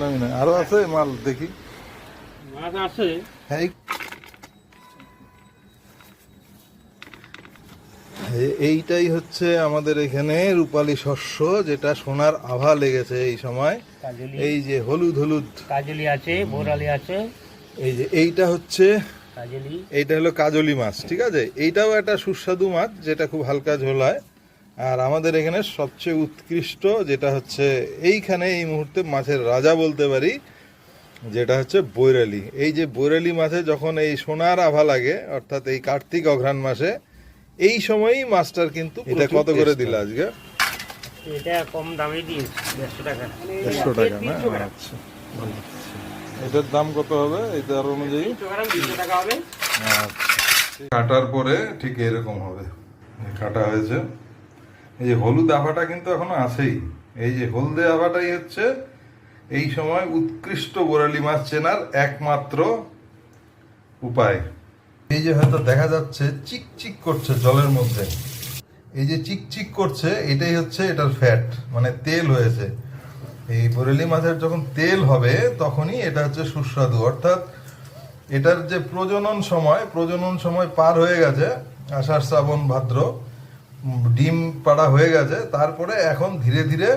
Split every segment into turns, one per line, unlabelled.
না আরও আছে মাল দেখি।
মাছ আছে।
হ্যাঁ এইটাই হচ্ছে আমাদের এখানে রূপালী শস্য যেটা সোনার আভা লেগেছে এই সময়। এই যে হলুদ হলুদ।
কাজলি আছে বোরালি আছে।
এই যে এইটা হচ্ছে এইটা হলো কাজলি মাছ ঠিক আছে? এইটাও একটা সুস্বাদু মাছ যেটা খুব হালকা ঝোল হয় আর আমাদের এখানে সবচেয়ে উৎকৃষ্ট যেটা হচ্ছে এইখানে এই মুহূর্তে মাছের রাজা বলতে পারি যেটা হচ্ছে বৈরালি। এই যে বৈরালি মাছে যখন এই সোনার আভা লাগে অর্থাৎ এই কার্তিক অঘ্রাণ মাসে এই সময়ই মাছটার কিন্তু এটা কত করে দিল আজকে?
এটা কম দামে দেড়শো টাকা।
দেড়শো টাকা না? আচ্ছা। এটার দাম কত হবে? এটার অনুযায়ী?
টাকা হবে।
আচ্ছা। কাটার পরে ঠিক এরকম হবে। কাটা হয়েছে। এই যে হলুদ আভাটা কিন্তু এখনও আছেই। এই যে হলদে আভাটাই হচ্ছে এই সময় উৎকৃষ্ট বোরালি মাছ চেনার একমাত্র উপায়। এই যে হয়তো দেখা যাচ্ছে চিক চিক করছে জলের মধ্যে। এই যে চিক চিক করছে, এটাই হচ্ছে এটার ফ্যাট মানে তেল হয়েছে। এই বোরেলি মাছের যখন তেল হবে, তখনই এটা হচ্ছে সুস্বাদু। অর্থাৎ এটার যে প্রজনন সময় প্রজনন সময় পার হয়ে গেছে, আষাঢ় শ্রাবণ ভাদ্র ডিম পাড়া হয়ে গেছে, তারপরে এখন ধীরে ধীরে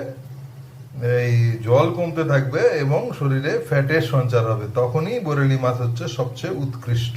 এই জল কমতে থাকবে এবং শরীরে ফ্যাটের সঞ্চার হবে। তখনই বরেলি মাছ হচ্ছে সবচেয়ে উৎকৃষ্ট।